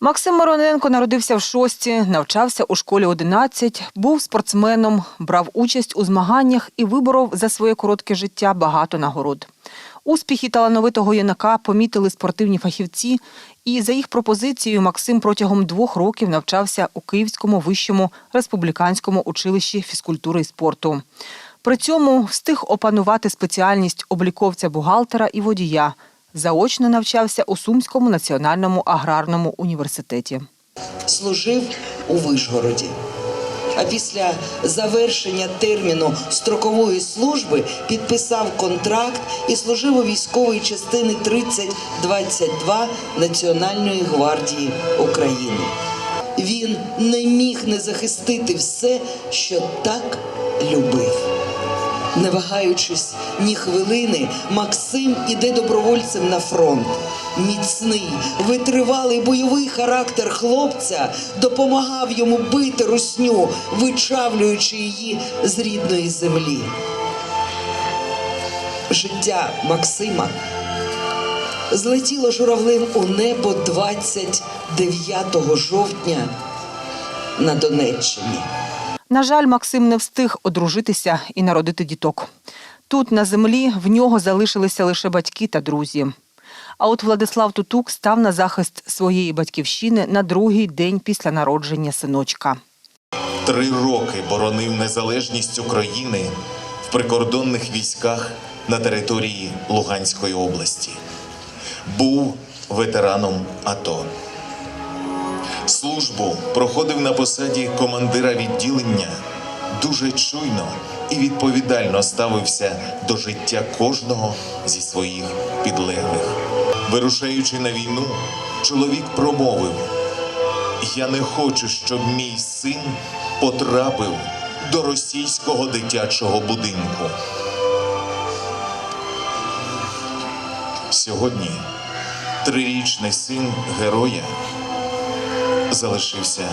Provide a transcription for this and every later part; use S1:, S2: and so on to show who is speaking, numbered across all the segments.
S1: Максим Мороненко народився в шості, навчався у школі 11, був спортсменом, брав участь у змаганнях і виборов за своє коротке життя багато нагород. Успіхи талановитого юнака помітили спортивні фахівці, і за їх пропозицією Максим протягом двох років навчався у Київському вищому республіканському училищі фізкультури і спорту. При цьому встиг опанувати спеціальність обліковця-бухгалтера і водія. Заочно навчався у Сумському національному аграрному університеті.
S2: служив у Вишгороді. А після завершення терміну строкової служби підписав контракт і служив у військовій частини 3022 Національної гвардії України. Він не міг не захистити все, що так любив. Не вагаючись ні хвилини, Максим іде добровольцем на фронт. Міцний, витривалий бойовий характер хлопця допомагав йому бити русню, вичавлюючи її з рідної землі. Життя Максима злетіло журавлем у небо 29 жовтня на Донеччині.
S1: На жаль, Максим не встиг одружитися і народити діток. Тут, на землі, в нього залишилися лише батьки та друзі. А от Владислав Тутук став на захист своєї батьківщини на другий день після народження синочка.
S3: Три роки боронив незалежність України в прикордонних військах на території Луганської області. Був ветераном АТО. Службу проходив на посаді командира відділення, дуже чуйно і відповідально ставився до життя кожного зі своїх підлеглих. Вирушаючи на війну, чоловік промовив: я не хочу, щоб мій син потрапив до російського дитячого будинку. Сьогодні трирічний син героя залишився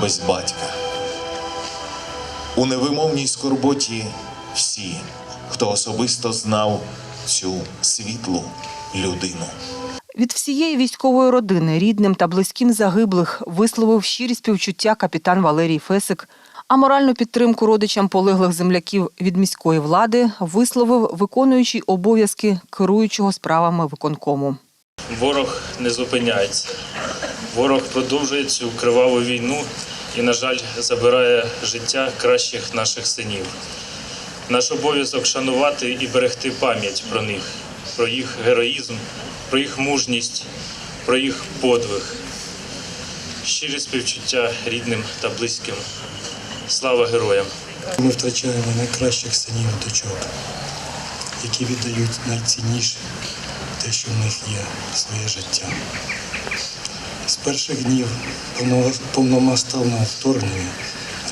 S3: без батька. У невимовній скорботі всі, хто особисто знав цю світлу людину.
S1: Від всієї військової родини, рідним та близьким загиблих висловив щирі співчуття капітан Валерій Фесик. А моральну підтримку родичам полеглих земляків від міської влади висловив виконуючий обов'язки керуючого справами виконкому.
S4: Ворог не зупиняється. Ворог продовжує цю криваву війну і, на жаль, забирає життя кращих наших синів. Наш обов'язок шанувати і берегти пам'ять про них, про їх героїзм, про їх мужність, про їх подвиг. Щирі співчуття рідним та близьким. Слава героям!
S5: Ми втрачаємо найкращих синів і дочок, які віддають найцінніше те, що в них є своє життя. Перших днів повно- повномасштабного вторгнення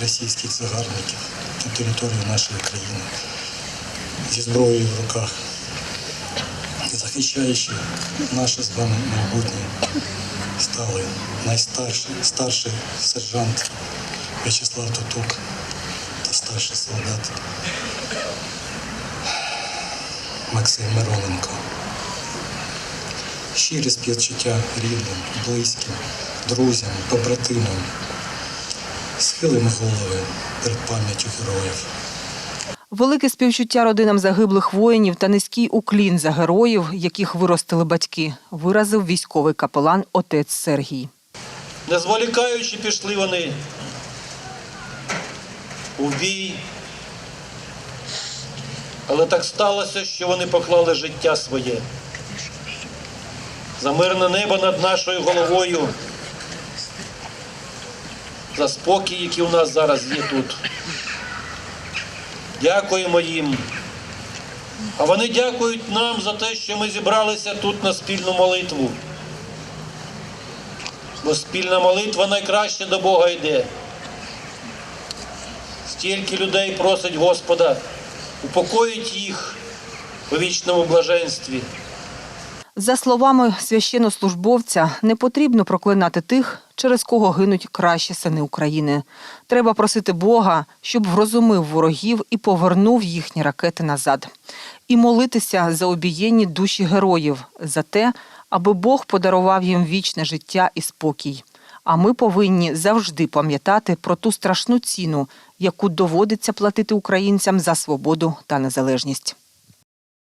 S5: російських загарбників на територію нашої країни зі зброєю в руках, захищаючи наше з вами майбутнє, стали найстарший старший сержант В'ячеслав Тотук та старший солдат Максим Мироненко. Щирі співчуття рідним, близьким, друзям, побратимам. Схилимо голови перед пам'яттю героїв.
S1: Велике співчуття родинам загиблих воїнів та низький уклін за героїв, яких виростили батьки, виразив військовий капелан отець Сергій.
S6: Не зволікаючи, пішли вони у бій. Але так сталося, що вони поклали життя своє. За мирне небо над нашою головою. За спокій, який у нас зараз є тут. Дякуємо їм. А вони дякують нам за те, що ми зібралися тут на спільну молитву. Бо спільна молитва найкраще до Бога йде. Стільки людей просить Господа, упокоїть їх у вічному блаженстві.
S1: За словами священнослужбовця, не потрібно проклинати тих, через кого гинуть кращі сини України. Треба просити Бога, щоб врозумив ворогів і повернув їхні ракети назад. І молитися за обієнні душі героїв, за те, аби Бог подарував їм вічне життя і спокій. А ми повинні завжди пам'ятати про ту страшну ціну, яку доводиться платити українцям за свободу та незалежність.